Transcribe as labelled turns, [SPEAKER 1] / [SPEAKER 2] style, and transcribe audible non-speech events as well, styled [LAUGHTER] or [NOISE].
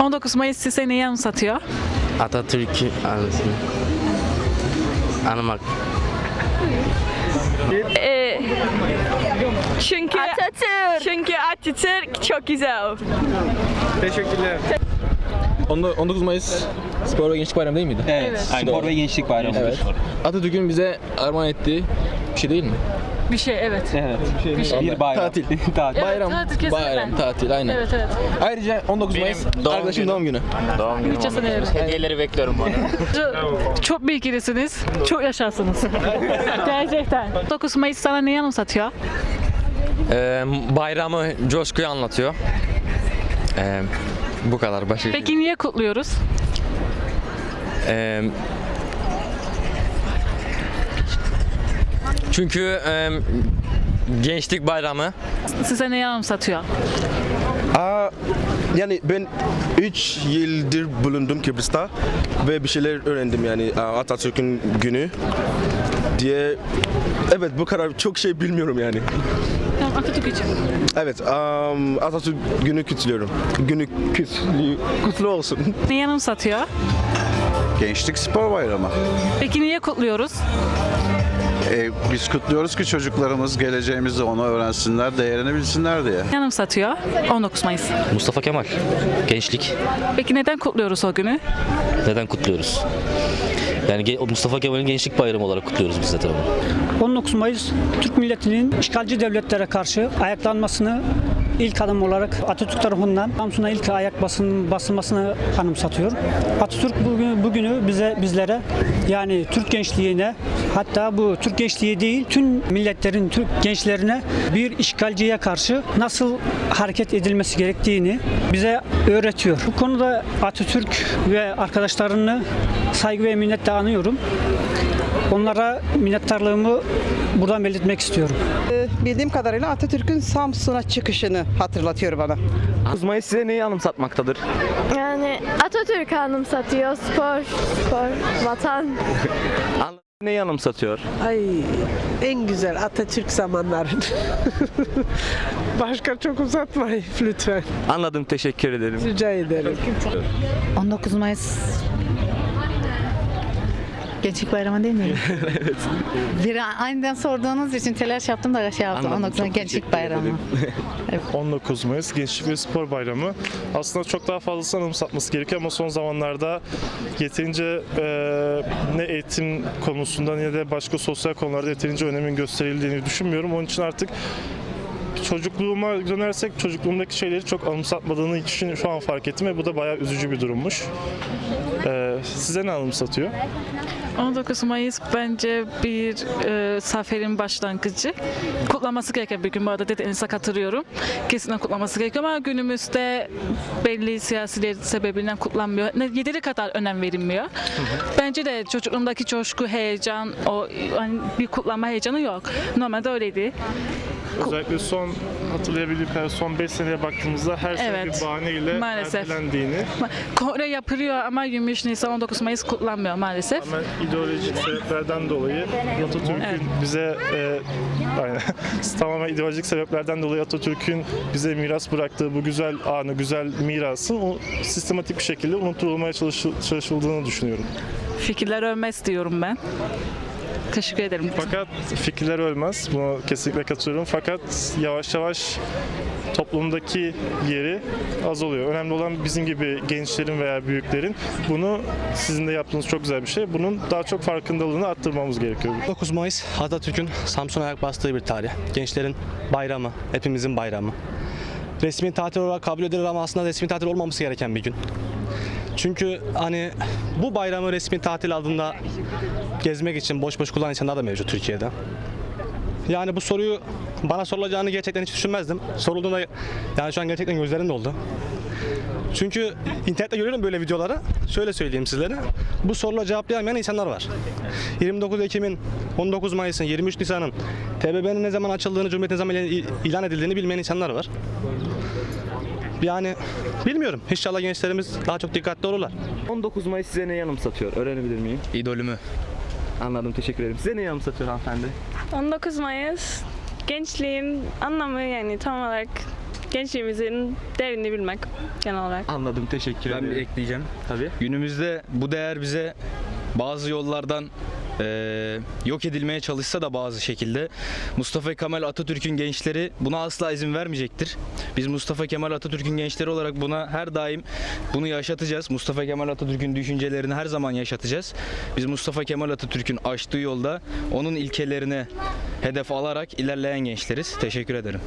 [SPEAKER 1] 19 Mayıs size neyi anımsatıyor?
[SPEAKER 2] Atatürk'ü anısını anmak.
[SPEAKER 3] Ee, çünkü
[SPEAKER 4] Atatürk.
[SPEAKER 3] çünkü Atatürk çok güzel.
[SPEAKER 5] Teşekkürler.
[SPEAKER 6] 19 Mayıs Spor ve Gençlik Bayramı değil miydi?
[SPEAKER 5] Evet. Spor ve Gençlik Bayramı.
[SPEAKER 6] Evet. Atatürk'ün bize armağan ettiği bir şey değil mi?
[SPEAKER 1] Bir şey evet.
[SPEAKER 5] Evet.
[SPEAKER 1] şey.
[SPEAKER 5] Bir bayram.
[SPEAKER 6] Tatil. [LAUGHS]
[SPEAKER 5] Tatil.
[SPEAKER 6] Bayram,
[SPEAKER 1] tatil, kesinlikle.
[SPEAKER 6] bayram, tatil aynen.
[SPEAKER 1] Evet evet.
[SPEAKER 6] Ayrıca 19 Mayıs
[SPEAKER 2] doğum
[SPEAKER 6] arkadaşım
[SPEAKER 2] günüm.
[SPEAKER 6] doğum günü.
[SPEAKER 2] Doğum günüm
[SPEAKER 1] Nice seneler.
[SPEAKER 2] Hediyeleri bekliyorum bana. [LAUGHS]
[SPEAKER 1] Çok, çok bilgilisiniz. Çok yaşarsınız. [LAUGHS] Gerçekten. 9 Mayıs sana neyi anımsatıyor?
[SPEAKER 7] Ee, bayramı, coşkuyu anlatıyor. Ee, bu kadar basit.
[SPEAKER 1] Peki niye kutluyoruz?
[SPEAKER 7] Ee, çünkü e, gençlik bayramı
[SPEAKER 1] Size neyi anımsatıyor?
[SPEAKER 8] Aa, yani ben 3 yıldır bulundum Kıbrıs'ta ve bir şeyler öğrendim yani Atatürk'ün günü diye. Evet bu kadar çok şey bilmiyorum yani.
[SPEAKER 1] Tamam, Atatürk için.
[SPEAKER 8] Evet um, Atatürk günü kutluyorum. Günü kutlu, kutlu olsun.
[SPEAKER 1] Neyi anımsatıyor?
[SPEAKER 9] Gençlik Spor Bayramı.
[SPEAKER 1] Peki niye kutluyoruz?
[SPEAKER 9] E, biz kutluyoruz ki çocuklarımız geleceğimizde onu öğrensinler, değerini bilsinler diye.
[SPEAKER 1] Neyi anımsatıyor? 19 Mayıs.
[SPEAKER 10] Mustafa Kemal. Gençlik.
[SPEAKER 1] Peki neden kutluyoruz o günü?
[SPEAKER 10] Neden kutluyoruz? Yani Mustafa Kemal'in gençlik bayramı olarak kutluyoruz biz de tabii.
[SPEAKER 11] 19 Mayıs Türk milletinin işgalci devletlere karşı ayaklanmasını ilk adım olarak Atatürk tarafından Samsun'a ilk ayak basın, basılmasını anımsatıyor. Atatürk bugün, bugünü bize bizlere yani Türk gençliğine hatta bu Türk gençliği değil tüm milletlerin Türk gençlerine bir işgalciye karşı nasıl hareket edilmesi gerektiğini bize öğretiyor. Bu konuda Atatürk ve arkadaşlarını saygı ve minnetle anıyorum. Onlara minnettarlığımı buradan belirtmek istiyorum.
[SPEAKER 12] Bildiğim kadarıyla Atatürk'ün Samsun'a çıkışını hatırlatıyor bana.
[SPEAKER 6] 19 Mayıs size neyi anımsatmaktadır?
[SPEAKER 4] Yani Atatürk anımsatıyor. Spor, spor, vatan. [LAUGHS]
[SPEAKER 6] Neyi anımsatıyor?
[SPEAKER 12] Ay en güzel Atatürk zamanların. [LAUGHS] Başka çok uzatmayın lütfen.
[SPEAKER 6] Anladım teşekkür ederim.
[SPEAKER 12] Rica ederim.
[SPEAKER 13] 19 Mayıs Gençlik Bayramı değil mi? [LAUGHS] evet. Bir aniden sorduğunuz için telaş yaptım da şey yaptım. 19 [LAUGHS] Mayıs Gençlik Bayramı.
[SPEAKER 5] 19 Mayıs Gençlik ve Spor Bayramı. Aslında çok daha fazlası anımsatması gerekiyor ama son zamanlarda yeterince e, ne eğitim konusunda ne de başka sosyal konularda yeterince önemin gösterildiğini düşünmüyorum. Onun için artık çocukluğuma dönersek çocukluğumdaki şeyleri çok anımsatmadığını için şu an fark ettim ve bu da bayağı üzücü bir durummuş. E, size ne anımsatıyor?
[SPEAKER 1] 19 Mayıs bence bir e, zaferin başlangıcı. Kutlaması gereken bir gün. Bu arada dediğinize katılıyorum. Kesinlikle kutlaması gerekiyor ama günümüzde belli siyasiler sebebiyle kutlanmıyor. Ne, yeteri kadar önem verilmiyor. Bence de çocukluğumdaki coşku, heyecan, o hani bir kutlama heyecanı yok. Normalde öyleydi.
[SPEAKER 5] Özellikle son hatırlayabildiğim kadar son 5 seneye baktığımızda her sene
[SPEAKER 1] Evet.
[SPEAKER 5] bir bahaneyle
[SPEAKER 1] Maalesef.
[SPEAKER 5] ertelendiğini
[SPEAKER 1] Kongre yapılıyor ama 23 Nisan 19 Mayıs kutlanmıyor maalesef.
[SPEAKER 5] Hemen ideolojik sebeplerden dolayı Atatürk'ün
[SPEAKER 1] Evet.
[SPEAKER 5] bize e, aynen [LAUGHS] tamamen ideolojik sebeplerden dolayı Atatürk'ün bize miras bıraktığı bu güzel anı, güzel mirasın o sistematik bir şekilde unutulmaya çalışıl- çalışıldığını düşünüyorum.
[SPEAKER 1] Fikirler ölmez diyorum ben. Teşekkür ederim.
[SPEAKER 5] Fakat fikirler ölmez. Buna kesinlikle katılıyorum. Fakat yavaş yavaş toplumdaki yeri azalıyor. Önemli olan bizim gibi gençlerin veya büyüklerin bunu sizin de yaptığınız çok güzel bir şey. Bunun daha çok farkındalığını arttırmamız gerekiyor.
[SPEAKER 6] 19 Mayıs Atatürk'ün Samsun'a ayak bastığı bir tarih. Gençlerin bayramı, hepimizin bayramı. Resmi tatil olarak kabul edilir ama aslında resmi tatil olmaması gereken bir gün. Çünkü hani bu bayramı resmi tatil adında gezmek için boş boş kullanan insanlar da mevcut Türkiye'de. Yani bu soruyu bana sorulacağını gerçekten hiç düşünmezdim. Sorulduğunda yani şu an gerçekten gözlerim doldu. Çünkü internette görüyorum böyle videoları. Şöyle söyleyeyim sizlere. Bu sorulara cevaplayamayan insanlar var. 29 Ekim'in, 19 Mayıs'ın, 23 Nisan'ın TBB'nin ne zaman açıldığını, Cumhuriyet ne zaman il- ilan edildiğini bilmeyen insanlar var. Yani bilmiyorum. İnşallah gençlerimiz daha çok dikkatli olurlar. 19 Mayıs size neyi anımsatıyor? Öğrenebilir miyim?
[SPEAKER 10] İdolümü.
[SPEAKER 6] Anladım teşekkür ederim. Size neyi anımsatıyor hanımefendi?
[SPEAKER 3] 19 Mayıs gençliğin anlamı yani tam olarak gençliğimizin değerini bilmek genel olarak.
[SPEAKER 6] Anladım teşekkür
[SPEAKER 14] Ben bir ekleyeceğim.
[SPEAKER 6] Tabii.
[SPEAKER 14] Günümüzde bu değer bize bazı yollardan eee, yok edilmeye çalışsa da bazı şekilde Mustafa Kemal Atatürk'ün gençleri buna asla izin vermeyecektir. Biz Mustafa Kemal Atatürk'ün gençleri olarak buna her daim bunu yaşatacağız. Mustafa Kemal Atatürk'ün düşüncelerini her zaman yaşatacağız. Biz Mustafa Kemal Atatürk'ün açtığı yolda onun ilkelerine hedef alarak ilerleyen gençleriz. Teşekkür ederim.